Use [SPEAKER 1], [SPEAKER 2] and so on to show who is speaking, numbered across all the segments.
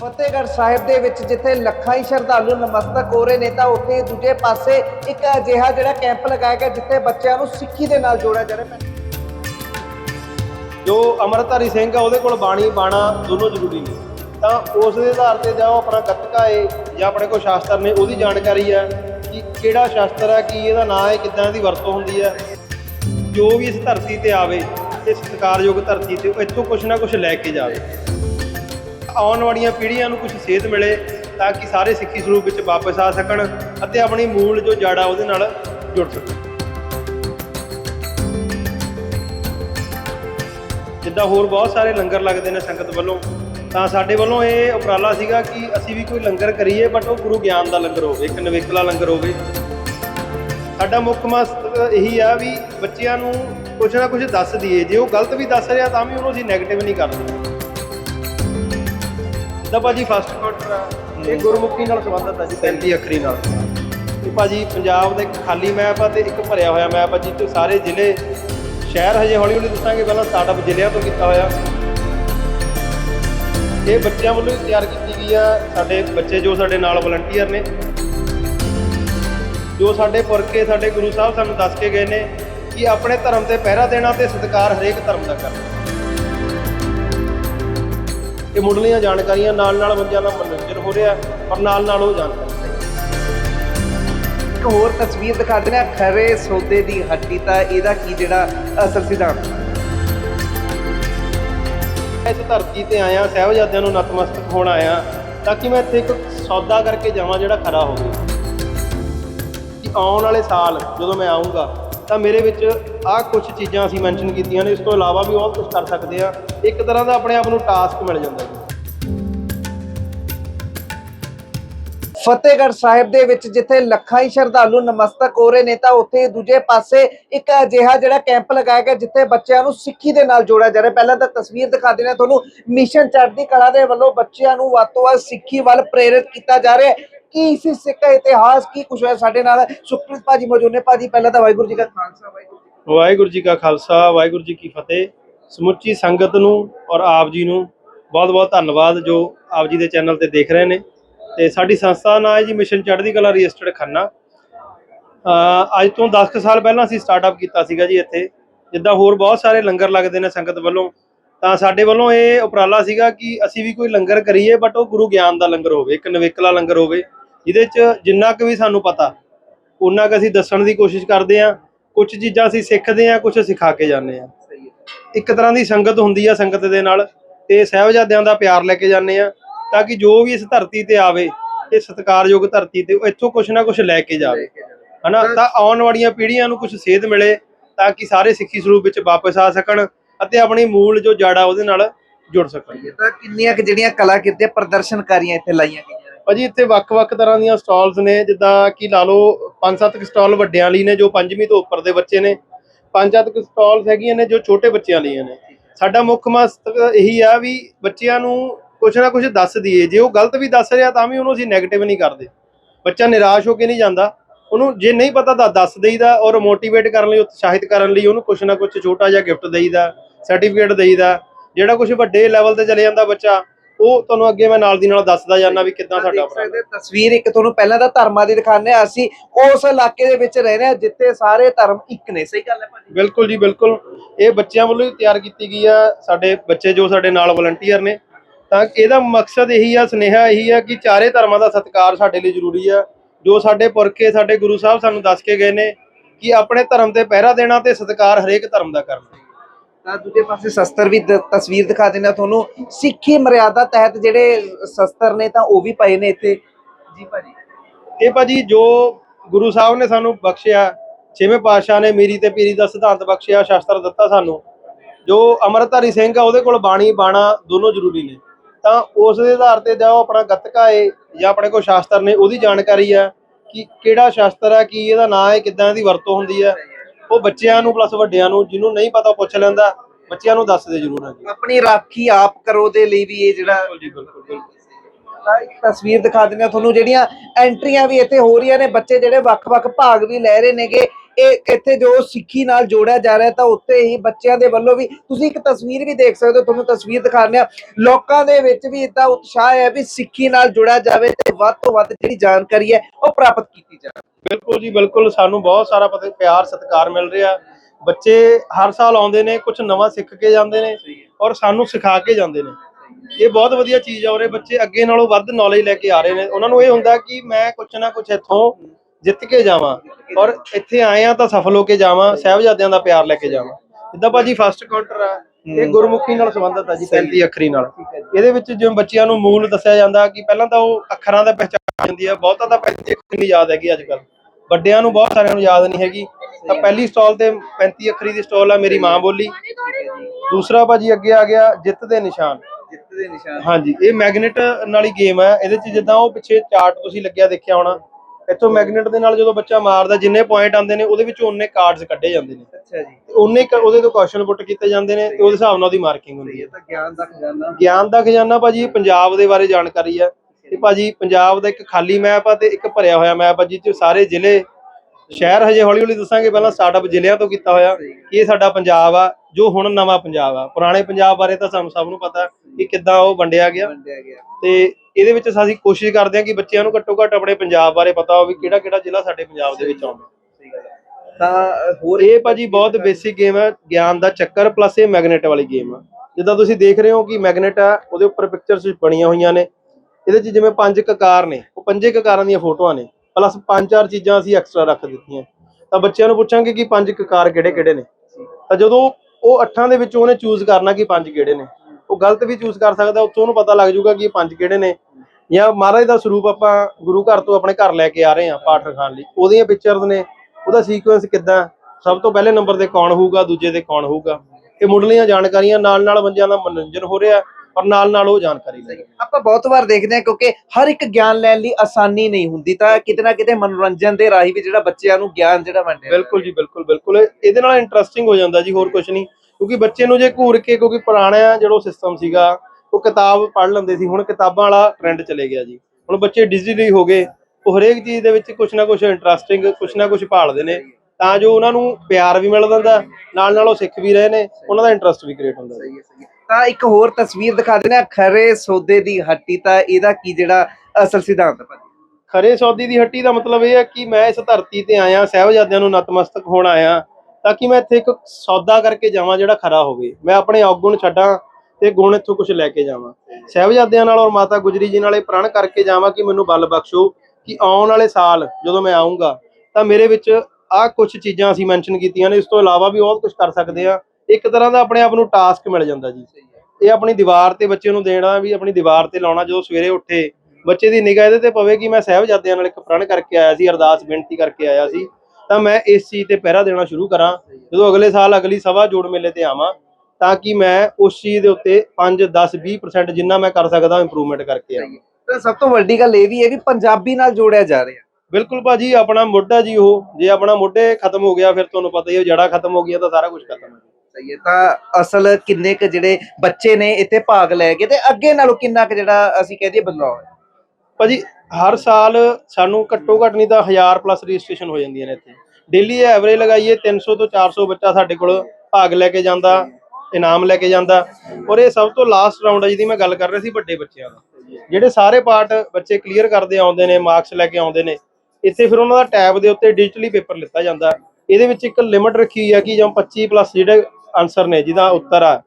[SPEAKER 1] ਫਤਿਹਗੜ੍ਹ ਸਾਹਿਬ ਦੇ ਵਿੱਚ ਜਿੱਥੇ ਲੱਖਾਂ ਹੀ ਸ਼ਰਧਾਲੂ ਨਮਸਤਕ ਹੋ ਰਹੇ ਨੇ, ਤਾਂ ਉੱਥੇ ਦੂਜੇ ਪਾਸੇ ਇੱਕ ਅਜਿਹਾ ਜਿਹੜਾ ਕੈਂਪ ਲਗਾਇਆ ਗਿਆ ਜਿੱਥੇ ਬੱਚਿਆਂ ਨੂੰ ਸਿੱਖੀ ਦੇ ਨਾਲ ਜੋੜਿਆ ਜਾ ਰਿਹਾ ਹੈ।
[SPEAKER 2] ਜੋ ਅਮਰਧਾਰੀ ਸਿੰਘ ਆ, ਉਹਦੇ ਕੋਲ ਬਾਣੀ, ਬਾਣਾ ਦੋਨੋਂ ਜ਼ਰੂਰੀ ਨੇ। ਤਾਂ ਉਸ ਦੇ ਆਧਾਰ ਤੇ ਜਾਂ ਉਹ ਆਪਣਾ ਗੱਤਕਾ ਏ ਜਾਂ ਆਪਣੇ ਕੋਲ ਸ਼ਾਸਤਰ ਨੇ, ਉਹਦੀ ਜਾਣਕਾਰੀ ਹੈ ਕਿ ਕਿਹੜਾ ਸ਼ਾਸਤਰ ਹੈ ਕੀ ਇਹਦਾ ਨਾਂ ਹੈ ਕਿੱਦਾਂ ਇਹਦੀ ਵਰਤੋਂ ਹੁੰਦੀ ਹੈ ਜੋ ਵੀ ਇਸ ਧਰਤੀ ਤੇ ਆਵੇ ਇਸ ਸਤਿਕਾਰਯੋਗ ਧਰਤੀ ਤੇ ਉਹ ਇੱਥੋਂ ਕੁਝ ਨਾ ਕੁਝ ਲੈ ਕੇ ਜਾਵੇ। ਆਉਣ ਵਾਲੀਆਂ ਪੀੜ੍ਹੀਆਂ ਨੂੰ ਕੁਝ ਸੇਧ ਮਿਲੇ ਤਾਂ ਕਿ ਸਾਰੇ ਸਿੱਖੀ ਸਰੂਪ ਵਿੱਚ ਵਾਪਸ ਆ ਸਕਣ ਅਤੇ ਆਪਣੀ ਮੂਲ ਜੋ ਜੜ ਉਹਦੇ ਨਾਲ ਜੁੜ ਸਕਣ। ਜਿੱਦਾਂ ਹੋਰ ਬਹੁਤ ਸਾਰੇ ਲੰਗਰ ਲੱਗਦੇ ਨੇ ਸੰਗਤ ਵੱਲੋਂ, ਤਾਂ ਸਾਡੇ ਵੱਲੋਂ ਇਹ ਉਪਰਾਲਾ ਸੀਗਾ ਕਿ ਅਸੀਂ ਵੀ ਕੋਈ ਲੰਗਰ ਕਰੀਏ ਬਟ ਉਹ ਗੁਰੂ ਗਿਆਨ ਦਾ ਲੰਗਰ ਹੋਵੇ, ਇੱਕ ਨਵੇਕਲਾ ਲੰਗਰ ਹੋਵੇ। ਸਾਡਾ ਮੁੱਖ ਮਕਸਦ ਇਹੀ ਆ ਵੀ ਬੱਚਿਆਂ ਨੂੰ ਕੁਝ ਨਾ ਕੁਝ ਦੱਸ ਦਈਏ। ਜੇ ਉਹ ਗਲਤ ਵੀ ਦੱਸ ਰਿਹਾ ਤਾਂ ਵੀ ਉਹਨੂੰ ਅਸੀਂ ਨੈਗੇਟਿਵ ਨਹੀਂ ਕਰਦੇ ਦਾ ਭਾਜੀ ਫਸਟ ਕੁਆਟਰ ਆ। ਇਹ ਗੁਰਮੁਖੀ ਨਾਲ ਸੰਬੰਧਿਤ ਆ ਜੀ। 35 ਅੱਖਰੀ ਨਾਲ। ਇਹ ਭਾਜੀ ਪੰਜਾਬ ਦਾ ਇੱਕ ਖਾਲੀ ਮੈਪ ਆ ਤੇ ਇੱਕ ਭਰਿਆ ਹੋਇਆ ਮੈਪ ਆ ਜਿੱਥੇ ਸਾਰੇ ਜ਼ਿਲ੍ਹੇ ਸ਼ਹਿਰ ਹਜੇ ਹੌਲੀ ਹੌਲੀ ਦੱਸਾਂਗੇ ਪਹਿਲਾਂ ਸਟਾਰਟਅਪ ਜ਼ਿਲ੍ਹਿਆਂ ਤੋਂ ਕੀਤਾ ਹੋਇਆ। ਇਹ ਬੱਚਿਆਂ ਵੱਲੋਂ ਹੀ ਤਿਆਰ ਕੀਤੀ ਗਈ ਆ। ਸਾਡੇ ਬੱਚੇ ਜੋ ਸਾਡੇ ਨਾਲ ਵਲੰਟੀਅਰ ਨੇ ਜੋ ਸਾਡੇ ਪੁਰਖੇ ਸਾਡੇ ਗੁਰੂ ਸਾਹਿਬ ਸਾਨੂੰ ਦੱਸ ਕੇ ਗਏ ਨੇ ਕਿ ਆਪਣੇ ਧਰਮ ਤੇ ਪਹਿਰਾ ਦੇਣਾ ਤੇ ਸਤਿਕਾਰ ਹਰੇਕ ਧਰਮ ਦਾ ਕਰਨਾ। ਇਹ ਮੁੱਢਲੀਆਂ ਜਾਣਕਾਰੀਆਂ ਨਾਲ ਨਾਲ ਬੰਦਿਆਂ ਦਾ ਮਨੋਰੰਜਨ ਹੋ ਰਿਹਾ ਔਰ ਨਾਲ ਨਾਲ ਉਹ ਜਾਣਕਾਰੀ
[SPEAKER 1] ਇੱਕ ਹੋਰ ਤਸਵੀਰ ਦਿਖਾ ਦਿੰਦੇ ਆ ਖਰੇ ਸੌਦੇ ਦੀ ਹੱਡੀ ਤਾਂ ਇਹਦਾ ਕੀ ਜਿਹੜਾ ਅਸਲ ਸਿਧਾਂਤ
[SPEAKER 2] ਇਸ ਧਰਤੀ ਤੇ ਆਇਆ ਸਹਿਬਜ਼ਾਦਿਆਂ ਨੂੰ ਨਤਮਸਤਕ ਹੋਣ ਆਇਆ ਤਾਂ ਕਿ ਮੈਂ ਇੱਥੇ ਇੱਕ ਸੌਦਾ ਕਰਕੇ ਜਾਵਾਂ ਜਿਹੜਾ ਖਰਾ ਹੋਵੇ। ਕਿ ਆਉਣ ਵਾਲੇ ਸਾਲ ਜਦੋਂ ਮੈਂ ਆਉਂਗਾ ਤਾਂ ਮੇਰੇ ਵਿੱਚ ਆਹ ਕੁਝ ਚੀਜ਼ਾਂ ਅਸੀਂ ਮੈਂਸ਼ਨ ਕੀਤੀਆਂ ਨੇ, ਇਸ ਤੋਂ ਇਲਾਵਾ ਵੀ ਬਹੁਤ ਕੁਝ ਕਰ ਸਕਦੇ ਆ ਇੱਕ ਤਰ੍ਹਾਂ ਦਾ ਆਪਣੇ ਆਪ ਨੂੰ ਟਾਸਕ ਮਿਲ ਜਾਂਦਾ ਜੀ।
[SPEAKER 1] ਫਤਿਹਗੜ੍ਹ ਸਾਹਿਬ ਦੇ ਵਿੱਚ ਜਿੱਥੇ ਲੱਖਾਂ ਹੀ ਸ਼ਰਧਾਲੂ ਨਮਸਤਕ ਹੋ ਰਹੇ ਨੇ, ਤਾਂ ਉੱਥੇ ਦੂਜੇ ਪਾਸੇ ਇੱਕ ਅਜਿਹਾ ਜਿਹੜਾ ਕੈਂਪ ਲਗਾਇਆ ਗਿਆ ਜਿੱਥੇ ਬੱਚਿਆਂ ਨੂੰ ਸਿੱਖੀ ਦੇ ਨਾਲ ਜੋੜਿਆ ਜਾ ਰਿਹਾ। ਪਹਿਲਾਂ ਤਾਂ ਤਸਵੀਰ ਦਿਖਾ ਦਿੰਦੇ ਤੁਹਾਨੂੰ ਮਿਸ਼ਨ ਚੜ੍ਹਦੀ ਕਲਾ ਦੇ ਵੱਲੋਂ ਬੱਚਿਆਂ ਨੂੰ ਵੱਧ ਤੋਂ ਵੱਧ ਸਿੱਖੀ ਵੱਲ ਪ੍ਰੇਰਿਤ ਕੀਤਾ ਜਾ ਰਿਹਾ ਕੀ ਇਸ ਸਿੱਖ ਦਾ ਇਤਿਹਾਸ ਕੀ ਕੁਝ ਹੈ ਸਾਡੇ ਨਾਲ? ਸੁਖਪ੍ਰੀਤ ਭਾਜੀ ਮੌਜੂਦ ਨੇ। ਭਾਜੀ, ਪਹਿਲਾਂ ਤਾਂ ਵਾਹਿਗੁਰੂ ਜੀ ਕਾ ਖਾਲਸਾ, ਵਾਹਿਗੁਰੂ ਜੀ
[SPEAKER 2] ਵਾਹਿਗੁਰੂ ਜੀ ਕਾ ਖਾਲਸਾ, ਵਾਹਿਗੁਰੂ ਜੀ ਕੀ ਫਤਿਹ। ਸਮੁੱਚੀ ਸੰਗਤ ਨੂੰ ਔਰ ਆਪ ਜੀ ਨੂੰ ਬਹੁਤ-ਬਹੁਤ ਧੰਨਵਾਦ ਜੋ ਆਪ ਜੀ ਦੇ ਚੈਨਲ ਤੇ ਦੇਖ ਰਹੇ ਨੇ। ਤੇ ਸਾਡੀ ਸੰਸਥਾ ਨਾਮ ਹੈ ਜੀ ਮਿਸ਼ਨ ਚੜ੍ਹਦੀ ਕਲਾ ਰਜਿਸਟਰਡ ਖੰਨਾ। ਅੱਜ ਤੋਂ 10 ਸਾਲ ਪਹਿਲਾਂ ਅਸੀਂ ਸਟਾਰਟਅਪ ਕੀਤਾ ਸੀਗਾ ਜੀ ਇੱਥੇ। ਜਿੱਦਾਂ ਹੋਰ ਬਹੁਤ ਸਾਰੇ ਲੰਗਰ ਲੱਗਦੇ ਨੇ ਸੰਗਤ ਵੱਲੋਂ। ਤਾਂ ਸਾਡੇ ਵੱਲੋਂ ਇਹ ਉਪਰਾਲਾ ਸੀਗਾ ਕਿ ਅਸੀਂ ਵੀ ਕੋਈ ਲੰਗਰ ਕਰੀਏ ਬਟ ਉਹ ਗੁਰੂ ਗਿਆਨ ਦਾ ਲੰਗਰ ਹੋਵੇ, ਇੱਕ ਨਵੇਕਲਾ ਲੰਗਰ ਹੋਵੇ। ਜਿਹਦੇ 'ਚ ਜਿੰਨਾ ਕੁ ਵੀ ਸਾਨੂੰ ਪਤਾ ਉਹਨਾਂ ਕੁ ਅਸੀਂ ਦੱਸਣ ਦੀ ਕੋਸ਼ਿਸ਼ ਕਰਦੇ ਹਾਂ ਕੁਝ ਚੀਜ਼ਾਂ ਅਸੀਂ ਸਿੱਖਦੇ ਹਾਂ ਕੁਝ ਸਿਖਾ ਕੇ ਜਾਂਦੇ ਹੈ। ਇੱਕ ਤਰ੍ਹਾਂ ਦੀ ਸੰਗਤ ਹੁੰਦੀ ਆ ਸੰਗਤ ਦੇ ਨਾਲ ਤੇ ਸਹਿਬਜ਼ਾਦਿਆਂ ਦਾ ਪਿਆਰ ਲੈ ਕੇ ਜਾਂਦੇ ਆ ਤਾਂ ਕਿ ਜੋ ਵੀ ਇਸ ਧਰਤੀ ਤੇ ਆਵੇ ਇਹ ਸਤਿਕਾਰਯੋਗ ਧਰਤੀ ਤੇ ਉਹ ਇੱਥੋਂ ਕੁਝ ਨਾ ਕੁਝ ਲੈ ਕੇ ਜਾਵੇ। ਹਨਾ? ਤਾਂ ਆਉਣ ਵਾਲੀਆਂ ਪੀੜ੍ਹੀਆਂ ਨੂੰ ਕੁਝ ਸੇਧ ਮਿਲੇ ਤਾਂ ਕਿ ਸਾਰੇ ਸਿੱਖੀ ਸਰੂਪ ਵਿੱਚ ਵਾਪਸ ਆ ਸਕਣ ਅਤੇ ਆਪਣੀ ਮੂਲ ਜੋ ਜੜ ਆ ਉਹਦੇ ਨਾਲ ਜੁੜ ਸਕਣ।
[SPEAKER 1] ਤਾਂ ਕਿੰਨੀਆਂ ਕਿ ਜਿਹੜੀਆਂ ਕਲਾਕ੍ਰਿਤੀਆਂ ਪ੍ਰਦਰਸ਼ਨਕਾਰੀਆਂ ਇੱਥੇ ਲਾਈਆਂ ਗਈਆਂ?
[SPEAKER 2] ਭਾਜੀ, ਇੱਥੇ ਵੱਖ-ਵੱਖ ਤਰ੍ਹਾਂ ਦੀਆਂ ਸਟਾਲਸ ਨੇ, ਜਿੱਦਾਂ ਕਿ ਲਾ ਲਓ ਪੰਜ ਸੱਤ ਕੁ ਸਟਾਲ ਵੱਡਿਆਂ ਲਈ ਨੇ, ਜੋ ਪੰਜਵੀਂ ਤੋਂ ਉੱਪਰ ਦੇ ਬੱਚੇ ਨੇ। ਪੰਜ ਸੱਤ ਕੁ ਸਟਾਲਸ ਹੈਗੀਆਂ ਨੇ, ਜੋ ਛੋਟੇ ਬੱਚਿਆਂ ਲਈ ਨੇ। ਸਾਡਾ ਮੁੱਖ ਮਕਸਦ ਇਹੀ ਆ ਵੀ ਬੱਚਿਆਂ ਨੂੰ ਕੁਝ ਨਾ ਕੁਝ ਦੱਸ ਦਈਏ। ਜੇ ਉਹ ਗਲਤ ਵੀ ਦੱਸ ਰਿਹਾ, ਤਾਂ ਵੀ ਉਹਨੂੰ ਅਸੀਂ ਨੈਗੇਟਿਵ ਨਹੀਂ ਕਰਦੇ। ਬੱਚਾ ਨਿਰਾਸ਼ ਹੋ ਕੇ ਨਹੀਂ ਜਾਂਦਾ। ਉਹਨੂੰ ਜੇ ਨਹੀਂ ਪਤਾ ਤਾਂ ਦੱਸ ਦੇਈਦਾ ਔਰ ਮੋਟੀਵੇਟ ਕਰਨ ਲਈ, ਉਤਸ਼ਾਹਿਤ ਕਰਨ ਲਈ ਉਹਨੂੰ ਕੁਝ ਨਾ ਕੁਝ ਛੋਟਾ ਜਿਹਾ ਗਿਫਟ ਦੇਈਦਾ ਸਰਟੀਫਿਕੇਟ ਦੇਈਦਾ। ਜਿਹੜਾ ਕੁਝ ਵੱਡੇ ਲੈਵਲ ਤੇ ਚਲੇ ਜਾਂਦਾ ਬੱਚਾ ਉਹ ਤੁਹਾਨੂੰ ਅੱਗੇ ਮੈਂ ਨਾਲ ਦੀ ਨਾਲ ਦੱਸਦਾ ਜਾਂਦਾ ਵੀ ਕਿੱਦਾਂ ਸਾਡਾ
[SPEAKER 1] ਦੇਖ
[SPEAKER 2] ਉਪਰਾਲਾ
[SPEAKER 1] ਸਕਦੇ ਹੋ ਤਸਵੀਰ ਇੱਕ ਤੁਹਾਨੂੰ ਪਹਿਲਾਂ ਤਾਂ ਧਰਮਾਂ ਦੀ ਦਿਖਾਉਂਦੇ ਆ ਅਸੀਂ ਉਸ ਇਲਾਕੇ ਦੇ ਵਿੱਚ ਰਹਿ ਰਹੇ ਹਾਂ ਜਿੱਥੇ ਸਾਰੇ ਧਰਮ ਇੱਕ ਨੇ। ਸਹੀ ਗੱਲ ਹੈ ਭਾਜੀ?
[SPEAKER 2] ਬਿਲਕੁਲ ਜੀ ਬਿਲਕੁਲ। ਇਹ ਬੱਚਿਆਂ ਵੱਲੋਂ ਹੀ ਤਿਆਰ ਕੀਤੀ ਗਈ ਆ ਸਾਡੇ ਬੱਚੇ ਜੋ ਸਾਡੇ ਨਾਲ ਵਲੰਟੀਅਰ ਨੇ। ਤਾਂ ਇਹਦਾ ਮਕਸਦ ਇਹੀ ਆ ਸੁਨੇਹਾ ਇਹੀ ਆ ਕਿ ਚਾਰੇ ਧਰਮਾਂ ਦਾ ਸਤਿਕਾਰ ਸਾਡੇ ਲਈ ਜ਼ਰੂਰੀ ਆ। ਜੋ ਸਾਡੇ ਪੁਰਖੇ ਸਾਡੇ ਗੁਰੂ ਸਾਹਿਬ ਸਾਨੂੰ ਦੱਸ ਕੇ ਗਏ ਨੇ ਕਿ ਆਪਣੇ ਧਰਮ ਤੇ ਪਹਿਰਾ ਦੇਣਾ ਤੇ ਸਤਿਕਾਰ ਹਰੇਕ ਧਰਮ ਦਾ ਕਰਨਾ।
[SPEAKER 1] ਤਾਂ ਦੂਜੇ ਪਾਸੇ ਸ਼ਸਤਰ ਵੀ ਦ- ਤਸਵੀਰ ਦਿਖਾ ਦਿੰਦੇ ਆ ਤੁਹਾਨੂੰ। ਸਿੱਖੀ ਮਰਿਆਦਾ ਤਹਿਤ ਜਿਹੜੇ ਸ਼ਸਤਰ ਨੇ ਤਾਂ ਉਹ ਵੀ ਪਏ ਨੇ ਇੱਥੇ। ਜੀ ਭਾਜੀ।
[SPEAKER 2] ਇਹ ਭਾਜੀ ਜੋ ਗੁਰੂ ਸਾਹਿਬ ਨੇ ਸਾਨੂੰ ਬਖਸ਼ਿਆ, ਛੇਵੇਂ ਪਾਤਸ਼ਾਹ ਨੇ ਮੇਰੀ ਤੇ ਪੀਰੀ ਦਾ ਸਿਧਾਂਤ ਬਖਸ਼ਿਆ, ਸ਼ਾਸਤਰ ਦਿੱਤਾ ਸਾਨੂੰ। ਜੋ ਅਮਰਧਾਰੀ ਸਿੰਘ ਆ, ਉਹਦੇ ਕੋਲ ਬਾਣੀ, ਬਾਣਾ ਦੋਨੋਂ ਜ਼ਰੂਰੀ ਨੇ। ਤਾਂ ਉਸ ਦੇ ਆਧਾਰ ਤੇ ਜਾਂ ਉਹ ਆਪਣਾ ਗੱਤਕਾ ਏ ਜਾਂ ਆਪਣੇ ਕੋਲ ਸ਼ਾਸਤਰ ਨੇ, ਉਹਦੀ ਜਾਣਕਾਰੀ ਆ ਕਿ ਕਿਹੜਾ ਸ਼ਾਸਤਰ ਆ, ਕੀ ਇਹਦਾ ਨਾਂ ਹੈ ਕਿੱਦਾਂ ਇਹਦੀ ਵਰਤੋਂ ਹੁੰਦੀ ਹੈ ਉਹ ਬੱਚਿਆਂ ਨੂੰ ਪਲੱਸ ਵੱਡਿਆਂ ਨੂੰ ਜਿਹਨੂੰ ਨਹੀਂ ਪਤਾ ਪੁੱਛ ਲੈਂਦਾ। ਬੱਚਿਆਂ ਨੂੰ ਦੱਸਦੇ ਜ਼ਰੂਰ ਆ ਜੀ
[SPEAKER 1] ਆਪਣੀ ਰਾਖੀ ਆਪ ਕਰੋ ਦੇ ਲਈ ਵੀ ਇਹ ਜਿਹੜਾ
[SPEAKER 2] ਬਿਲਕੁਲ ਜੀ ਬਿਲਕੁਲ ਬਿਲਕੁਲ।
[SPEAKER 1] ਤਾਂ ਇੱਕ ਤਸਵੀਰ ਦਿਖਾ ਦਿੰਦੇ ਆ ਤੁਹਾਨੂੰ ਜਿਹੜੀਆਂ ਐਂਟਰੀਆਂ ਵੀ ਇੱਥੇ ਹੋ ਰਹੀਆਂ ਨੇ ਬੱਚੇ ਜਿਹੜੇ ਵੱਖ-ਵੱਖ ਭਾਗ ਵੀ ਲੈ ਰਹੇ ਨੇਗੇ। ਇਹ ਇੱਥੇ ਜੋ ਸਿੱਖੀ ਨਾਲ ਜੋੜਿਆ ਜਾ ਰਿਹਾ ਤਾਂ ਉੱਤੇ ਹੀ ਬੱਚਿਆਂ ਦੇ ਵੱਲੋਂ ਵੀ ਤੁਸੀਂ ਇੱਕ ਤਸਵੀਰ ਵੀ ਦੇਖ ਸਕਦੇ ਹੋ। ਤੁਹਾਨੂੰ ਤਸਵੀਰ ਦਿਖਾਉਂਦੇ ਆ ਲੋਕਾਂ ਦੇ ਵਿੱਚ ਵੀ ਇਦਾਂ ਉਤਸ਼ਾਹ ਹੈ ਵੀ ਸਿੱਖੀ ਨਾਲ ਜੁੜਿਆ ਜਾਵੇ ਤੇ ਵੱਧ ਤੋਂ ਵੱਧ ਜਿਹੜੀ ਜਾਣਕਾਰੀ ਹੈ ਉਹ ਪ੍ਰਾਪਤ ਕੀਤੀ ਜਾਵੇ।
[SPEAKER 2] ਬਿਲਕੁਲ ਜੀ, ਬਿਲਕੁਲ। ਸਾਨੂੰ ਬਹੁਤ ਸਾਰਾ ਪਤਾ, ਪਿਆਰ, ਸਤਿਕਾਰ ਮਿਲ ਰਿਹਾ। ਬੱਚੇ ਹਰ ਸਾਲ ਆਉਂਦੇ ਨੇ ਕੁਝ ਨਵਾਂ ਸਿੱਖ ਕੇ ਜਾਂਦੇ ਨੇ ਔਰ ਸਾਨੂੰ ਸਿਖਾ ਕੇ ਜਾਂਦੇ ਨੇ। ਇਹ ਬਹੁਤ ਵਧੀਆ ਚੀਜ਼ ਆ ਔਰ ਬੱਚੇ ਅੱਗੇ ਨਾਲੋਂ ਵੱਧ ਨੌਲੇਜ ਲੈ ਕੇ ਆ ਰਹੇ ਨੇ। ਉਹਨਾਂ ਨੂੰ ਇਹ ਹੁੰਦਾ ਕਿ ਮੈਂ ਕੁਝ ਨਾ ਕੁਝ ਇੱਥੋਂ ਜਿੱਤ ਕੇ ਜਾਵਾਂ ਔਰ ਇੱਥੇ ਆਏ ਆ ਤਾਂ ਸਫਲ ਹੋ ਕੇ ਜਾਵਾਂ, ਸਾਹਿਬਜ਼ਾਦਿਆਂ ਦਾ ਪਿਆਰ ਲੈ ਕੇ ਜਾਵਾਂ। ਜਿੱਦਾਂ ਭਾਜੀ ਫਸਟ ਕਾਊਂਟਰ ਆ। ਇਹ ਗੁਰਮੁਖੀ ਨਾਲ ਸੰਬੰਧਿਤ ਆ ਜੀ 35 ਅੱਖਰੀ ਨਾਲ। ਇਹਦੇ ਵਿੱਚ ਜਿਵੇਂ ਬੱਚਿਆਂ ਨੂੰ ਮੂਲ ਦੱਸਿਆ ਜਾਂਦਾ ਕਿ ਪਹਿਲਾਂ ਤਾਂ ਉਹ ਅੱਖਰਾਂ ਦਾ ਪਹਿਚਾਣ ਜਾਂਦੀ ਆ ਬਹੁਤਾ ਤਾਂ 35 ਅੱਖਰੀ ਨਹੀਂ ਯਾਦ ਹੈਗੀ ਅੱਜ ਕੱਲ ਵੱਡਿਆਂ ਨੂੰ ਬਹੁਤ ਸਾਰਿਆਂ ਨੂੰ ਯਾਦ ਨਹੀਂ ਹੈਗੀ। ਤਾਂ ਪਹਿਲੀ ਸਟਾਲ ਤੇ 35 ਅੱਖਰੀ ਦੀ ਸਟਾਲ ਆ ਮੇਰੀ ਮਾਂ ਬੋਲੀ। ਦੂਸਰਾ ਭਾਜੀ ਅੱਗੇ ਆ ਗਿਆ ਜਿੱਤ ਦੇ ਨਿਸ਼ਾਨ।
[SPEAKER 1] ਜਿੱਤ ਦੇ ਨਿਸ਼ਾਨ।
[SPEAKER 2] ਹਾਂਜੀ ਇਹ ਮੈਗਨੇਟ ਵਾਲੀ ਗੇਮ ਹੈ ਇਹਦੇ ਚ ਜਿੱਦਾਂ ਉਹ ਪਿੱਛੇ ਚਾਰਟ ਤੁਸੀਂ ਲੱਗਿਆ ਦੇਖਿਆ ਹੋਣਾ। ਇੱਥੋਂ ਮੈਗਨੇਟ ਦੇ ਨਾਲ ਜਦੋਂ ਬੱਚਾ ਮਾਰਦਾ ਜਿੰਨੇ ਪੁਆਇੰਟ ਆਉਂਦੇ ਨੇ ਉਹਦੇ ਵਿੱਚੋਂ ਉਹਨੇ ਕਾਰਡਸ ਕੱਢੇ ਜਾਂਦੇ ਨੇ।
[SPEAKER 1] ਅੱਛਾ ਜੀ।
[SPEAKER 2] ਉਹਨੇ ਉਹਦੇ ਤੋਂ ਕੁਐਸਚਨ ਪੁੱਟ ਕੀਤੇ ਜਾਂਦੇ ਨੇ ਤੇ ਉਹਦੇ ਹਿਸਾਬ ਨਾਲ ਉਹਦੀ ਮਾਰਕਿੰਗ ਹੁੰਦੀ ਹੈ।
[SPEAKER 1] ਇਹ ਤਾਂ ਗਿਆਨ ਦਾ ਖਜ਼ਾਨਾ।
[SPEAKER 2] ਗਿਆਨ ਦਾ ਖਜ਼ਾਨਾ ਭਾਜੀ ਪੰਜਾਬ ਦੇ ਬਾਰੇ ਜਾਣਕਾਰੀ ਹੈ। ਤੇ ਭਾਜੀ ਪੰਜਾਬ ਦਾ ਇੱਕ ਖਾਲੀ ਮੈਪ ਆ ਤੇ ਇੱਕ ਭਰਿਆ ਹੋਇਆ ਮੈਪ ਆ ਚ ਸਾਰੇ ਜ਼ਿਲ੍ਹੇ ਸ਼ਹਿਰ ਹਜੇ ਹੌਲੀ ਹੌਲੀ ਦੱਸਾਂਗੇ ਪਹਿਲਾਂ ਸਟਾਰਟਅਪ ਜ਼ਿਲ੍ਹਿਆਂ ਤੋਂ ਕੀਤਾ ਹੋਇਆ ਇਹ ਸਾਡਾ ਪੰਜਾਬ ਆ ਜੋ ਹੁਣ ਨਵਾਂ ਪੰਜਾਬ ਆ। ਪੁਰਾਣੇ ਪੰਜਾਬ ਬਾਰੇ ਤਾਂ ਸਾਨੂੰ ਸਭ ਨੂੰ ਪਤਾ ਕਿ ਕਿੱਦਾਂ ਉਹ ਵੰਡਿਆ ਗਿਆ।
[SPEAKER 1] ਵੰਡਿਆ ਗਿਆ।
[SPEAKER 2] ਤੇ ਇਹਦੇ ਵਿੱਚ ਅਸੀਂ ਕੋਸ਼ਿਸ਼ ਕਰਦੇ ਹਾਂ ਕਿ ਬੱਚਿਆਂ ਨੂੰ ਘੱਟੋ ਘੱਟ ਆਪਣੇ ਪੰਜਾਬ ਬਾਰੇ ਪਤਾ ਹੋਵੇ ਕਿਹੜਾ ਕਿਹੜਾ ਜ਼ਿਲ੍ਹਾ ਸਾਡੇ ਪੰਜਾਬ ਦੇ ਵਿੱਚ ਆਉਂਦਾ।
[SPEAKER 1] ਤਾਂ ਹੋਰ
[SPEAKER 2] ਇਹ ਭਾਜੀ ਬਹੁਤ ਬੇਸਿਕ ਗੇਮ ਹੈ ਗਿਆਨ ਦਾ ਚੱਕਰ ਪਲੱਸ ਇਹ ਮੈਗਨੇਟ ਵਾਲੀ ਗੇਮ ਆ ਜਿੱਦਾਂ ਤੁਸੀਂ ਦੇਖ ਰਹੇ ਹੋ ਕਿ ਮੈਗਨੇਟ ਆ ਉਹਦੇ ਉੱਪਰ ਪਿਕਚਰਸ ਬਣੀਆਂ ਹੋਈਆਂ ਨੇ। ਇਹਦੇ 'ਚ ਜਿਵੇਂ ਪੰਜ ਕਕਾਰ ਨੇ ਉਹ ਪੰਜੇ ਕਕਾਰਾਂ ਦੀਆਂ ਫੋਟੋਆਂ ਨੇ। ਪਲੱਸ ਪੰਜ ਚਾਰ ਚੀਜ਼ਾਂ ਅਸੀਂ ਐਕਸਟਰਾ ਰੱਖ ਦਿੱਤੀਆਂ। ਤਾਂ ਬੱਚਿਆਂ ਨੂੰ ਪੁੱਛਾਂਗੇ ਕਿ ਪੰਜ ਕਕਾਰ ਕਿਹੜੇ ਕਿਹੜੇ ਨੇ। ਤਾਂ ਜਦੋਂ ਉਹ ਅੱਠਾਂ ਦੇ ਵਿੱਚੋਂ ਉਹਨੇ ਚੂਜ਼ ਕਰਨਾ ਕਿ ਪੰਜ ਕਿਹੜੇ ਨੇ। ਗਲਤ ਵੀ ਚੂਜ਼ ਕਰ ਸਕਦਾ ਉੱਥੋਂ ਉਹਨੂੰ ਪਤਾ ਲੱਗ ਜਾਊਗਾ ਕਿ ਇਹ ਪੰਜ ਕਿਹੜੇ ਨੇ। ਜਾਂ ਮਹਾਰਾਜ ਦਾ ਸਰੂਪ ਆਪਾਂ ਗੁਰੂ ਘਰ ਤੋਂ ਆਪਣੇ ਘਰ ਲੈ ਕੇ ਆ ਰਹੇ ਹਾਂ ਪਾਠ ਰਖਾਣ ਲਈ। ਉਹਦੀਆਂ ਪਿਕਚਰਸ ਨੇ ਉਹਦਾ ਸੀਕੁਐਂਸ ਕਿੱਦਾਂ ਸਭ ਤੋਂ ਪਹਿਲੇ ਨੰਬਰ ਤੇ ਕੌਣ ਹੋਊਗਾ ਦੂਜੇ ਤੇ ਕੌਣ ਹੋਊਗਾ। ਇਹ ਮੁੱਢਲੀਆਂ ਜਾਣਕਾਰੀਆਂ ਨਾਲ ਨਾਲ ਬੰਦਿਆਂ ਦਾ ਮਨੋਰੰਜਨ ਹੋ ਰਿਹਾ ਔਰ ਨਾਲ ਨਾਲ ਉਹ ਜਾਣਕਾਰੀ ਲੈ।
[SPEAKER 1] ਆਪਾਂ ਬਹੁਤ ਵਾਰ ਦੇਖਦੇ ਹਾਂ ਕਿਉਂਕਿ ਹਰ ਇੱਕ ਗਿਆਨ ਲੈਣ ਲਈ ਆਸਾਨੀ ਨਹੀਂ ਹੁੰਦੀ ਤਾਂ ਕਿਤੇ ਨਾ ਕਿਤੇ ਮਨੋਰੰਜਨ ਦੇ ਰਾਹੀਂ ਵੀ ਜਿਹੜਾ ਬੱਚਿਆਂ ਨੂੰ ਗਿਆਨ ਜਿਹੜਾ ਵੰਡਿਆ
[SPEAKER 2] ਬਿਲਕੁਲ ਜੀ ਬਿਲਕੁਲ ਬਿਲਕੁਲ। ਇਹਦੇ ਨਾਲ ਇੰਟਰਸਟਿੰਗ ਹੋ ਜਾਂਦਾ ਜੀ ਹੋਰ ਕੁਝ ਨਹੀਂ। ਕਿਉਂਕਿ ਬੱਚੇ ਨੂੰ ਜੇ ਘੂਰ ਕੇ ਕਿਉਂਕਿ ਪੁਰਾਣਾ ਜਿਹੜਾ ਸਿਸਟਮ ਸੀਗਾ ਉਹ ਕਿਤਾਬ ਪੜ੍ਹ ਲੈਂਦੇ ਸੀ ਹੁਣ ਕਿਤਾਬਾਂ ਵਾਲਾ ਟ੍ਰੈਂਡ ਚਲੇ ਗਿਆ ਜੀ। ਹੁਣ ਬੱਚੇ ਡਿਜੀਟਲੀ ਹੋ ਗਏ ਉਹ ਹਰੇਕ ਚੀਜ਼ ਦੇ ਵਿੱਚ ਕੁਝ ਨਾ ਕੁਝ ਇੰਟਰਸਟਿੰਗ ਕੁਝ ਨਾ ਕੁਝ ਭਾਲਦੇ ਨੇ। ਤਾਂ ਜੋ ਉਹਨਾਂ ਨੂੰ ਪਿਆਰ ਵੀ ਮਿਲ ਜਾਂਦਾ ਨਾਲ ਨਾਲ ਉਹ ਸਿੱਖ ਵੀ ਰਹੇ ਨੇ ਉਹਨਾਂ ਦਾ ਇੰਟਰਸਟ ਵੀ ਕ੍ਰੀਏਟ ਹੁੰਦਾ ਜੀ।
[SPEAKER 1] ਤਾਂ ਇੱਕ ਹੋਰ ਤਸਵੀਰ ਦਿਖਾ ਦਿੰਦੇ ਆ ਖਰੇ ਸੌਦੇ ਦੀ ਹੱਟੀ ਤਾਂ ਇਹਦਾ ਕੀ ਜਿਹੜਾ ਅਸਲ ਸਿਧਾਂਤ ਹੈ
[SPEAKER 2] ਖਰੇ ਸੌਦੀ ਦੀ ਹੱਟੀ ਦਾ ਮਤਲਬ ਇਹ ਹੈ ਕਿ ਮੈਂ ਇਸ ਧਰਤੀ ਤੇ ਆਇਆ ਸਾਹਿਬਜ਼ਾਦਿਆਂ ਨੂੰ ਨਤਮਸਤਕ ਹੋਣ ਆਇਆ ਤਾਂ ਕਿ ਮੈਂ ਇੱਥੇ ਇੱਕ ਸੌਦਾ ਕਰਕੇ ਜਾਵਾਂ ਜਿਹੜਾ ਖਰਾ ਹੋਵੇ। ਮੈਂ ਆਪਣੇ ਔਗੁਣ ਛੱਡਾਂ ਤੇ ਗੁਣ ਇੱਥੋਂ ਕੁਝ ਲੈ ਕੇ ਜਾਵਾਂ। ਸਾਹਿਬਜ਼ਾਦਿਆਂ ਨਾਲ ਔਰ ਮਾਤਾ ਗੁਜਰੀ ਜੀ ਨਾਲ ਇਹ ਪ੍ਰਣ ਕਰਕੇ ਜਾਵਾਂ ਕਿ ਮੈਨੂੰ ਬਲ ਬਖਸ਼ੋ ਕਿ ਆਉਣ ਵਾਲੇ ਸਾਲ ਜਦੋਂ ਮੈਂ ਆਉਂਗਾ ਤਾਂ ਮੇਰੇ ਵਿੱਚ ਆਹ ਕੁਝ ਚੀਜ਼ਾਂ ਅਸੀਂ ਮੈਂਸ਼ਨ ਕੀਤੀਆਂ ਨੇ। ਇਸ ਤੋਂ ਇਲਾਵਾ ਵੀ ਬਹੁਤ ਕੁਝ ਕਰ ਸਕਦੇ ਆ ਇੱਕ ਤਰ੍ਹਾਂ ਦਾ ਆਪਣੇ ਆਪ ਨੂੰ ਟਾਸਕ ਮਿਲ ਜਾਂਦਾ ਜੀ। ਇਹ ਆਪਣੀ ਦੀਵਾਰ ਤੇ ਬੱਚੇ ਨੂੰ ਦੇਣਾ, ਵੀ ਆਪਣੀ ਦੀਵਾਰ ਤੇ ਲਾਉਣਾ, ਜਦੋਂ ਸਵੇਰੇ ਉੱਠੇ। ਬੱਚੇ ਦੀ ਨਿਗਾਹ ਇਹਦੇ ਤੇ ਪਵੇ ਕਿ ਮੈਂ ਸਾਹਿਬਜ਼ਾਦਿਆਂ ਨਾਲ ਇੱਕ ਪ੍ਰਣ ਕਰਕੇ ਆਇਆ ਸੀ, ਅਰਦਾਸ ਬੇਨਤੀ ਕਰਕੇ ਆਇਆ ਸੀ। ਤਾਂ ਮੈਂ ਇਸ ਚੀਜ਼ ਤੇ ਪਹਿਰਾ ਦੇਣਾ ਸ਼ੁਰੂ ਕਰਾਂ। ਜਦੋਂ ਅਗਲੇ ਸਾਲ ਅਗਲੀ ਸਭਾ ਜੋੜ ਮੇਲੇ ਤੇ ਆਵਾਂ ਤਾਂ ਕਿ ਮੈਂ ਉਸ ਚੀਜ਼ ਦੇ ਉੱਤੇ 5 10 20% ਜਿੰਨਾ ਮੈਂ ਕਰ ਸਕਦਾ ਇੰਪਰੂਵਮੈਂਟ ਕਰਕੇ ਆਵਾਂ।
[SPEAKER 1] ਤਾਂ ਸਭ ਤੋਂ ਵੱਡੀ ਗੱਲ ਇਹ ਵੀ ਹੈ ਵੀ ਪੰਜਾਬੀ ਨਾਲ ਜੋੜਿਆ ਜਾ ਰਿਹਾ।
[SPEAKER 2] ਬਿਲਕੁਲ ਭਾਜੀ ਆਪਣਾ ਮੋਢਾ ਜੀ ਉਹ। ਜੇ ਆਪਣਾ ਮੋਢੇ ਖਤਮ ਹੋ ਗਿਆ ਫਿਰ ਤੁਹਾਨੂੰ ਪਤਾ ਹੀ ਹੈ ਜੜਾ ਖਤਮ ਹੋ ਗਿਆ ਤਾਂ ਸਾਰਾ ਕੁਝ ਖਤਮ ਹੈ।
[SPEAKER 1] ਸਹੀ ਹੈ। ਤਾਂ ਅਸਲ ਕਿੰਨੇ ਕ ਜਿਹੜੇ ਬੱਚੇ ਨੇ ਇੱਥੇ ਭਾਗ ਲੈ ਕੇ ਤੇ ਅੱਗੇ ਨਾਲੋਂ ਕਿੰਨਾ ਕ ਜਿਹੜਾ ਅਸੀਂ ਕਹਿ ਦਈਏ ਬਦਲਾਅ ਹੈ
[SPEAKER 2] ਭਾਜੀ ਹਰ ਸਾਲ ਸਾਨੂੰ ਘੱਟੋ ਘੱਟ ਨਹੀਂ ਤਾਂ 1000 ਪਲੱਸ ਰਜਿਸਟ੍ਰੇਸ਼ਨ ਹੋ ਜਾਂਦੀਆਂ ਨੇ ਇੱਥੇ। ਡੇਲੀ ਐਵਰੇਜ ਲਗਾਈਏ 300 ਤੋਂ 400 ਬੱਚਾ ਸਾਡੇ ਕੋਲ ਭਾਗ ਲੈ ਕੇ ਜਾਂਦਾ, ਇਨਾਮ ਲੈ ਕੇ ਜਾਂਦਾ। ਔਰ ਇਹ ਸਭ ਤੋਂ ਲਾਸਟ ਰਾਉਂਡ ਹੈ ਜਿਹਦੀ ਮੈਂ ਗੱਲ ਕਰ ਰਿਹਾ ਸੀ ਵੱਡੇ ਬੱਚਿਆਂ ਦਾ। ਜਿਹੜੇ ਸਾਰੇ ਪਾਰਟ ਬੱਚੇ ਕਲੀਅਰ ਕਰਦੇ ਆਉਂਦੇ ਨੇ ਮਾਰਕਸ ਲੈ ਕੇ ਆਉਂਦੇ ਨੇ, ਇੱਥੇ ਫਿਰ ਉਹਨਾਂ ਦਾ ਟੈਬ ਦੇ ਉੱਤੇ ਡਿਜੀਟਲੀ ਪੇਪਰ ਲਿੱਤਾ ਜਾਂਦਾ। ਇਹਦੇ ਵਿੱਚ ਇੱਕ ਲਿਮਿਟ ਰੱਖੀ ਹੋਈ ਆ ਕਿ ਜਦੋਂ 25 ਪਲੱਸ ਜਿਹੜੇ ਆਨਸਰ ਨੇ, ਜਿਹਦਾ ਉੱਤਰ ਆ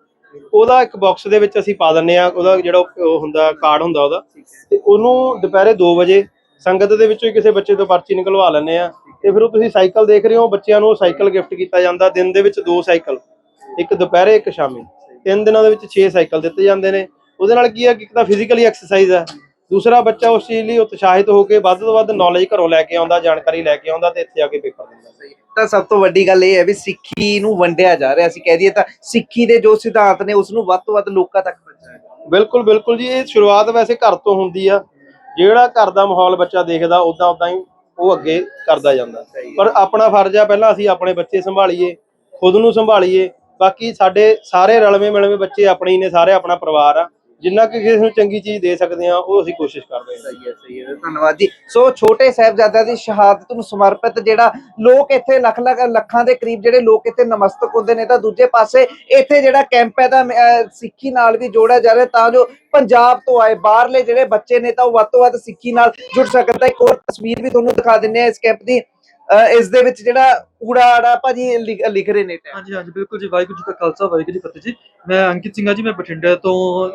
[SPEAKER 2] ਉਹਦਾ ਇੱਕ ਬਾਕਸ ਦੇ ਵਿੱਚ ਅਸੀਂ ਪਾ ਦਿੰਨੇ ਆ ਉਹਦਾ ਜਿਹੜਾ ਉਹ ਹੁੰਦਾ ਕਾਰਡ ਹੁੰਦਾ ਉਹਦਾ। ਤੇ ਉਹਨੂੰ ਦੁਪਹਿਰੇ 2 ਵਜੇ ਸੰਗਤ ਦੇ ਵਿੱਚੋਂ ਹੀ ਕਿਸੇ ਬੱਚੇ ਤੋਂ ਪਰਚੀ ਨਿਕਲਵਾ ਲੈਂਦੇ ਆ ਤੇ ਫਿਰ ਉਹ ਤੁਸੀਂ ਸਾਈਕਲ ਦੇਖ ਰਹੇ ਹੋ, ਬੱਚਿਆਂ ਨੂੰ ਉਹ ਸਾਈਕਲ ਗਿਫਟ ਕੀਤਾ ਜਾਂਦਾ, ਦਿਨ ਦੇ ਵਿੱਚ ਦੋ ਸਾਈਕਲ, ਇੱਕ ਦੁਪਹਿਰੇ, ਇੱਕ ਸ਼ਾਮੀ। ਤਿੰਨ ਦਿਨਾਂ ਦੇ ਵਿੱਚ 6 ਸਾਈਕਲ ਦਿੱਤੇ ਜਾਂਦੇ ਨੇ। ਉਹਦੇ ਨਾਲ ਕੀ ਹੈ ਕਿ ਇੱਕ ਤਾਂ ਫਿਜ਼ੀਕਲੀ ਐਕਸਰਸਾਈਜ਼ ਹੈ। ਦੂਸਰਾ ਬੱਚਾ ਉਸ ਚੀਜ਼ ਲਈ ਉਤਸ਼ਾਹਿਤ ਹੋ ਕੇ ਵੱਧ ਤੋਂ ਵੱਧ ਨੌਲੇਜ ਘਰੋਂ ਲੈ ਕੇ ਆਉਂਦਾ, ਜਾਣਕਾਰੀ ਲੈ ਕੇ ਆਉਂਦਾ ਤੇ ਇੱਥੇ ਆ ਕੇ ਪੇਪਰ ਦਿੰਦਾ।
[SPEAKER 1] ਤਾਂ ਸਭ ਤੋਂ ਵੱਡੀ ਗੱਲ ਇਹ ਹੈ ਵੀ ਸਿੱਖੀ ਨੂੰ ਵੰਡਿਆ ਜਾ ਰਿਹਾ ਅਸੀਂ ਕਹਿ ਦਈਏ ਤਾਂ ਸਿੱਖੀ ਦੇ ਜੋ ਸਿਧਾਂਤ ਨੇ ਉਸ ਨੂੰ ਵੱਧ ਤੋਂ ਵੱਧ ਲੋਕਾਂ ਤੱਕ ਪਹੁੰਚਾਇਆ
[SPEAKER 2] ਬਿਲਕੁਲ ਬਿਲਕੁਲ ਜੀ ਇਹ ਸ਼ੁਰੂਆਤ ਵੈਸੇ ਘਰ ਤੋਂ ਹੁੰਦੀ ਆ। ਜਿਹੜਾ ਘਰ ਦਾ ਮਾਹੌਲ ਬੱਚਾ ਦੇਖਦਾ ਉਦਾਂ ਉਦਾਂ ਹੀ ਉਹ ਅੱਗੇ ਕਰਦਾ ਜਾਂਦਾ। ਪਰ ਆਪਣਾ ਫਰਜ਼ ਆ ਪਹਿਲਾਂ ਅਸੀਂ ਆਪਣੇ ਬੱਚੇ ਸੰਭਾਲੀਏ ਖੁਦ ਨੂੰ ਸੰਭਾਲੀਏ। ਬਾਕੀ ਸਾਡੇ ਸਾਰੇ ਰਲਵੇਂ ਮਿਲਵੇਂ ਬੱਚੇ ਆਪਣੇ ਹੀ ਨੇ ਸਾਰੇ ਆਪਣਾ ਪਰਿਵਾਰ ਆ। ਜਿੰਨਾ ਕਿ ਕਿਸੇ ਨੂੰ ਚੰਗੀ ਚੀਜ਼ ਦੇ ਸਕਦੇ ਆ ਉਹ ਅਸੀਂ ਕੋਸ਼ਿਸ਼ ਕਰ ਰਹੇ ਹਾਂ।
[SPEAKER 1] ਸਹੀ ਹੈ ਸਹੀ ਹੈ। ਧੰਨਵਾਦ ਜੀ। ਸੋ ਛੋਟੇ ਸਾਹਿਬਜ਼ਾਦਿਆਂ ਦੀ ਸ਼ਹਾਦਤ ਨੂੰ ਸਮਰਪਿਤ ਜਿਹੜਾ ਲੋਕ ਇੱਥੇ ਲੱਖ ਲੱਖ ਲੱਖਾਂ ਦੇ ਕਰੀਬ ਜਿਹੜੇ ਲੋਕ ਇੱਥੇ ਨਮਸਤਕ ਹੁੰਦੇ ਨੇ, ਤਾਂ ਦੂਜੇ ਪਾਸੇ ਇੱਥੇ ਜਿਹੜਾ ਕੈਂਪ ਹੈ, ਤਾਂ ਸਿੱਖੀ ਨਾਲ ਵੀ ਜੋੜਿਆ ਜਾ ਰਿਹਾ, ਤਾਂ ਜੋ ਪੰਜਾਬ ਤੋਂ ਆਏ, ਬਾਹਰਲੇ ਜਿਹੜੇ ਬੱਚੇ ਨੇ, ਤਾਂ ਉਹ ਵੱਧ ਤੋਂ ਵੱਧ ਸਿੱਖੀ ਨਾਲ ਜੁੜ ਸਕਣ। ਤਾਂ ਇੱਕ ਹੋਰ ਤਸਵੀਰ ਵੀ ਤੁਹਾਨੂੰ ਦਿਖਾ ਦਿੰਨੇ ਆ ਇਸ ਕੈਂਪ ਦੀ। ਇਸ ਦੇ ਵਿੱਚ ਜਿਹੜਾ ਊੜਾ ਆੜਾ ਭਾਜੀ ਲਿਖ- ਲਿਖ ਰਹੇ ਨੇ
[SPEAKER 3] ਹਾਂਜੀ ਹਾਂਜੀ, ਬਿਲਕੁਲ ਜੀ, ਵਾਹਿਗੁਰੂ ਜੀ ਕਾ ਖਾਲਸਾ, ਵਾਹਿਗੁਰੂ ਜੀ ਫਤਿਹ ਜੀ। ਮੈਂ ਅੰਕਿਤ ਸਿੰਘ ਜੀ, ਮੈਂ ਬਠਿੰਡੇ ਤੋਂ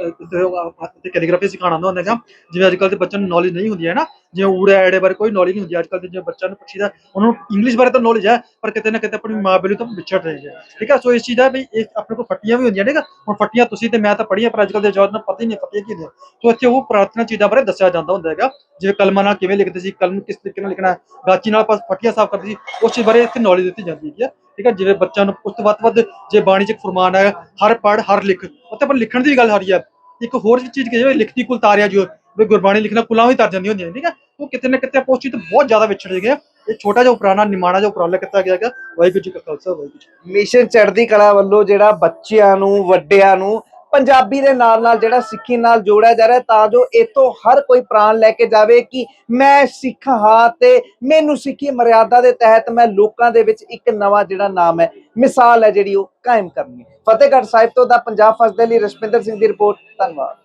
[SPEAKER 3] ਤੇ ਕੈਲੀਗ੍ਰਾਫੀ ਸਿਖਾਉਣਾ ਹੁੰਦਾ ਹੈਗਾ। ਜਿਵੇਂ ਅੱਜ ਕੱਲ੍ਹ ਦੇ ਬੱਚਿਆਂ ਨੂੰ ਨੌਲੇਜ ਨਹੀਂ ਹੁੰਦੀ ਹੈ ਨਾ, ਜਿਵੇਂ ਊੜੇ ਐੜੇ ਬਾਰੇ ਕੋਈ ਨੌਲੇਜ ਨਹੀਂ ਹੁੰਦੀ। ਅੱਜ ਕੱਲ੍ਹ ਦੇ ਜਿਵੇਂ ਬੱਚਿਆਂ ਨੂੰ ਪੁੱਛੀਦਾ, ਉਹਨਾਂ ਨੂੰ ਇੰਗਲਿਸ਼ ਬਾਰੇ ਤਾਂ ਨੌਲੇਜ ਹੈ, ਪਰ ਕਿਤੇ ਨਾ ਕਿਤੇ ਆਪਣੀ ਮਾਂ ਬੋਲੀ ਤੋਂ ਵਿਛੜ ਰਹੀ ਹੈ। ਠੀਕ ਹੈ, ਸੋ ਇਸ ਚੀਜ਼ ਦਾ ਵੀ ਇਹ ਆਪਣੇ ਕੋਲ ਫੱਟੀਆਂ ਵੀ ਹੁੰਦੀਆਂ ਨੇ ਹੁਣ ਫੱਟੀਆਂ ਤੁਸੀਂ ਤੇ ਮੈਂ ਤਾਂ ਪੜ੍ਹੀਆਂ, ਪਰ ਅੱਜ ਕੱਲ੍ਹ ਦੇ ਜਵਾਨ ਨੂੰ ਪਤਾ ਹੀ ਨਹੀਂ ਫੱਟੀਆਂ ਕੀ ਹੁੰਦੀਆਂ ਸੋ ਇੱਥੇ ਉਹ ਪ੍ਰਾਰਥਨਾ ਚੀਜ਼ਾਂ ਬਾਰੇ ਦੱਸਿਆ ਜਾਂਦਾ ਹੁੰਦਾ ਹੈਗਾ, ਜਿਵੇਂ ਕਲਮਾਂ ਨਾਲ ਕਿਵੇਂ ਲਿਖਦੇ ਸੀ, ਕਲਮ ਕਿਸ ਤਰੀਕੇ ਨਾਲ ਲਿਖਣਾ ਗਾਚੀ ਨਾਲ ਆਪਾਂ ਫੱਟੀਆਂ ਸਾਫ਼ ਕਰਦੇ ਸੀ, ਉਸ ਚੀਜ਼ ਬਾਰੇ ਇੱਥੇ ਨੌਲੇਜ ਦਿੱਤੀ ਜਾਂਦੀ ਹੈ ਠੀਕ ਹੈ ਜਿਵੇਂ ਬੱਚਿਆਂ ਨੂੰ, ਉਸ ਤੋਂ ਵੱਧ ਵੱਧ ਜੇ ਬਾਣੀ ਚ ਫਰਮਾਨ ਹੈ ਹਰ ਪੜ ਹਰ ਲਿਖ, ਉੱਥੇ ਪਰ ਲਿਖਣ ਦੀ ਗੱਲ ਆ। ਰਹੀ ਹੈ ਇੱਕ ਹੋਰ ਚੀਜ਼ ਕਿ ਜਿਵੇਂ ਲਿਖਤੀ ਕੁਲ ਤਾਰਿਆ ਜੋ ਵੀ ਗੁਰਬਾਣੀ ਲਿਖਣਾ ਕੁਲਾਂ ਵੀ ਤਰ ਜਾਂਦੀਆਂ ਹੁੰਦੀਆਂ ਠੀਕ ਹੈ ਉਹ ਕਿਤੇ ਨਾ ਕਿਤੇ ਆਪਾਂ ਉਸ ਚੀਜ਼ ਬਹੁਤ ਜ਼ਿਆਦਾ ਵਿਛੜ ਗਏ ਇਹ ਛੋਟਾ ਜਿਹਾ ਉਪਰਾਣਾ ਨਿਮਾਣਾ ਜਿਹਾ ਉਪਰਾਲਾ ਕੀਤਾ ਗਿਆ ਹੈਗਾ। ਵਾਹਿਗੁਰੂ ਜੀ ਕਾ ਖਾਲਸਾ, ਵਾਹਿਗੁਰੂ ਜੀ
[SPEAKER 1] ਮਿਸ਼ਨ ਚੜ੍ਹਦੀ ਕਲਾ ਵੱਲੋਂ ਜਿਹੜਾ ਬੱਚਿਆਂ ਨੂੰ, ਵੱਡਿਆਂ ਨੂੰ ਪੰਜਾਬੀ ਦੇ ਨਾਲ ਨਾਲ ਜਿਹੜਾ ਸਿੱਖੀ ਨਾਲ ਜੋੜਿਆ ਜਾ ਰਿਹਾ ਤਾਂ ਜੋ ਇਤੋਂ ਹਰ ਕੋਈ ਪ੍ਰਾਣ ਲੈ ਕੇ ਜਾਵੇ ਕਿ ਮੈਂ ਸਿੱਖ ਹਾਂ ਤੇ ਮੈਨੂੰ ਸਿੱਖੀ ਮਰਿਆਦਾ ਦੇ ਤਹਿਤ ਮੈਂ ਲੋਕਾਂ ਦੇ ਵਿੱਚ ਇੱਕ ਨਵਾਂ ਜਿਹੜਾ ਨਾਮ ਹੈ, ਮਿਸਾਲ ਹੈ ਜਿਹੜੀ ਉਹ ਕਾਇਮ ਕਰਨੀ ਹੈ। ਫਤਿਹਗੜ੍ਹ ਸਾਹਿਬ ਤੋਂ ਦਾ ਪੰਜਾਬ ਫਸਟ ਦੇ ਲਈ ਰਸਪਿੰਦਰ ਸਿੰਘ ਦੀ ਰਿਪੋਰਟ, ਧੰਨਵਾਦ।